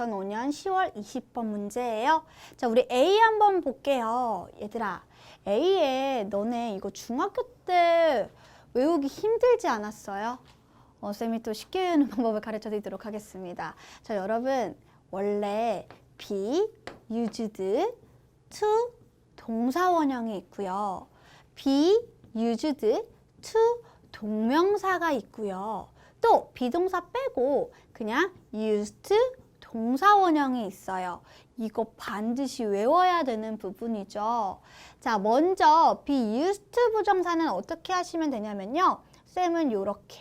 2005년 10월 20번 문제예요. 자, 우리 A 한번 볼게요. 얘들아, A에 너네 이거 중학교 때 외우기 힘들지 않았어요? 어, 쌤이 또 쉽게 외우는 방법을 가르쳐 드리도록 하겠습니다. 자, 여러분, 원래 be, used, to 동사 원형이 있고요. be, used, to 동명사가 있고요. 또 비동사 빼고 그냥 used 동사 원형이 있어요. 이거 반드시 외워야 되는 부분이죠. 자, 먼저 be used 부정사는 어떻게 하시면 되냐면요. 쌤은 요렇게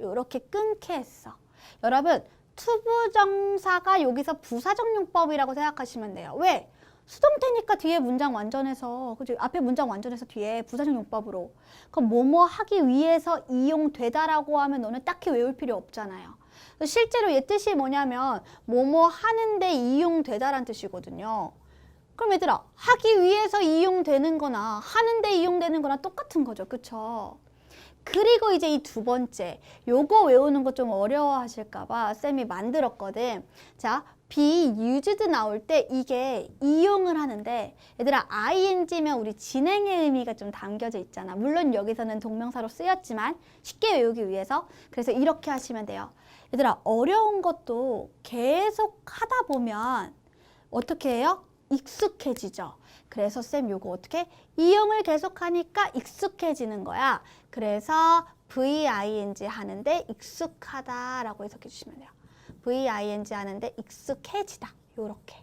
요렇게 끊게 했어. 여러분, to 부정사가 여기서 부사적 용법이라고 생각하시면 돼요. 왜? 수동태니까 뒤에 문장 완전해서 그죠? 앞에 문장 완전해서 뒤에 부사적 용법으로 그럼 뭐뭐 하기 위해서 이용되다라고 하면 너는 딱히 외울 필요 없잖아요. 실제로 얘 뜻이 뭐냐면 뭐뭐 하는데 이용되다라는 뜻이거든요. 그럼 얘들아 하기 위해서 이용되는 거나 하는데 이용되는 거나 똑같은 거죠. 그쵸? 그리고 이제 이 두 번째 요거 외우는 거 좀 어려워 하실까 봐 쌤이 만들었거든. 자, be used 나올 때 이게 이용을 하는데 얘들아 ing면 우리 진행의 의미가 좀 담겨져 있잖아. 물론 여기서는 동명사로 쓰였지만 쉽게 외우기 위해서 그래서 이렇게 하시면 돼요. 얘들아 어려운 것도 계속 하다 보면 어떻게 해요? 익숙해지죠. 그래서 쌤 요거 어떻게 이용을 계속하니까 익숙해지는 거야. 그래서 VING 하는데 익숙하다라고 해석해 주시면 돼요. VING 하는데 익숙해지다. 요렇게.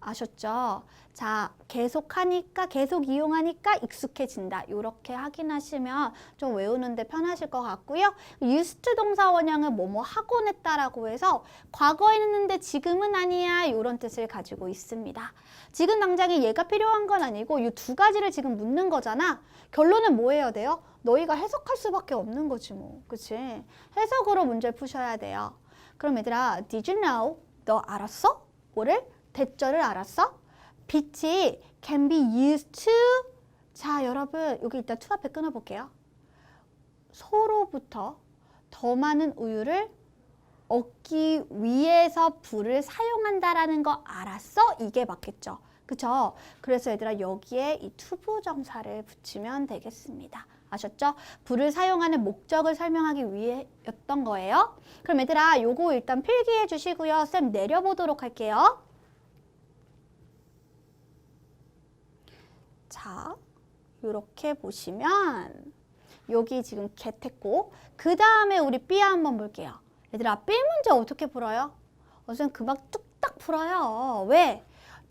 아셨죠? 자, 계속 하니까, 계속 이용하니까 익숙해진다. 이렇게 확인하시면 좀 외우는데 편하실 것 같고요. used 동사 원형은 뭐뭐 하곤 했다라고 해서 과거에 했는데 지금은 아니야. 이런 뜻을 가지고 있습니다. 지금 당장에 얘가 필요한 건 아니고 이 두 가지를 지금 묻는 거잖아. 결론은 뭐 해야 돼요? 너희가 해석할 수밖에 없는 거지 뭐. 그치? 해석으로 문제를 푸셔야 돼요. 그럼 얘들아, did you know? 너 알았어? 뭐를? 대절을 알았어? 빛이 can be used to 자 여러분 여기 일단 to 앞에 끊어볼게요 소로부터 더 많은 우유를 얻기 위해서 불을 사용한다라는 거 알았어? 이게 맞겠죠 그쵸? 그래서 얘들아 여기에 이 투부 정사를 붙이면 되겠습니다 아셨죠? 불을 사용하는 목적을 설명하기 위해였던 거예요 그럼 얘들아 요거 일단 필기해 주시고요 쌤 내려보도록 할게요 자, 이렇게 보시면 여기 지금 get 했고 그 다음에 우리 B 한번 볼게요. 얘들아, B 문제 어떻게 풀어요? 어선 금방 뚝딱 풀어요. 왜?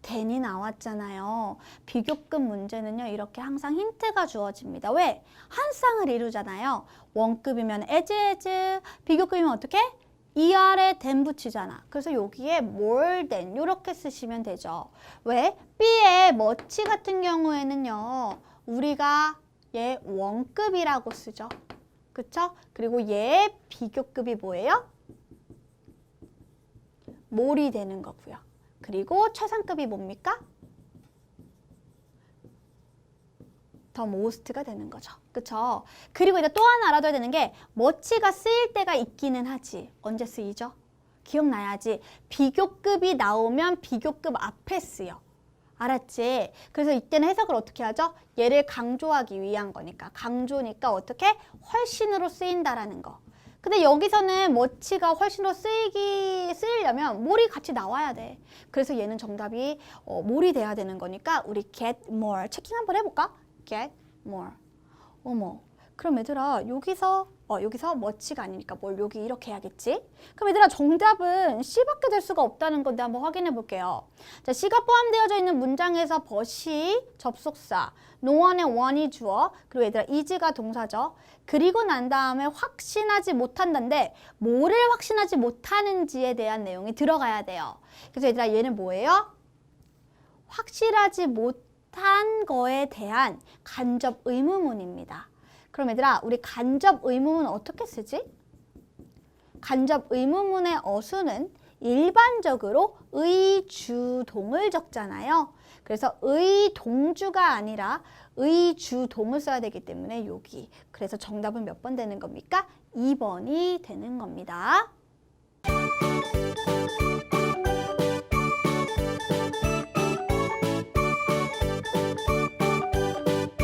Then이 나왔잖아요. 비교급 문제는요. 이렇게 항상 힌트가 주어집니다. 왜? 한 쌍을 이루잖아요. 원급이면 as, 비교급이면 어떻게? 이 아래 than 붙이잖아. 그래서 여기에 more than 이렇게 쓰시면 되죠. 왜? B의 머치 같은 경우에는요. 우리가 얘 원급이라고 쓰죠. 그쵸? 그리고 얘 비교급이 뭐예요? 몰이 되는 거고요. 그리고 최상급이 뭡니까? 더 모스트가 되는 거죠. 그쵸? 그리고 이제 또 하나 알아둬야 되는 게 머치가 쓰일 때가 있기는 하지. 언제 쓰이죠? 기억나야지. 비교급이 나오면 비교급 앞에 쓰여. 알았지? 그래서 이때는 해석을 어떻게 하죠? 얘를 강조하기 위한 거니까. 강조니까 어떻게? 훨씬으로 쓰인다라는 거. 근데 여기서는 머치가 훨씬으로 쓰이기, 쓰이려면 몰이 같이 나와야 돼. 그래서 얘는 정답이 어, 몰이 돼야 되는 거니까 우리 get more 체킹 한번 해볼까? get more. 어머. 그럼 얘들아 여기서 어 여기서 머치가 아니니까 뭘 여기 이렇게 해야겠지? 그럼 얘들아 정답은 C밖에 될 수가 없다는 건데 한번 확인해 볼게요. 자, C가 포함되어져 있는 문장에서 벗이 접속사, 노원의 원이 주어, 그리고 얘들아 is가 동사죠. 그리고 난 다음에 확신하지 못한다인데 뭐를 확신하지 못하는지에 대한 내용이 들어가야 돼요. 그래서 얘들아 얘는 뭐예요? 확실하지 못한 거에 대한 간접 의무문입니다. 그럼 얘들아 우리 간접 의무문 어떻게 쓰지? 간접 의무문의 어수는 일반적으로 의주동을 적잖아요. 그래서 의동주가 아니라 의주동을 써야 되기 때문에 여기. 그래서 정답은 몇 번 되는 겁니까? 2번이 되는 겁니다.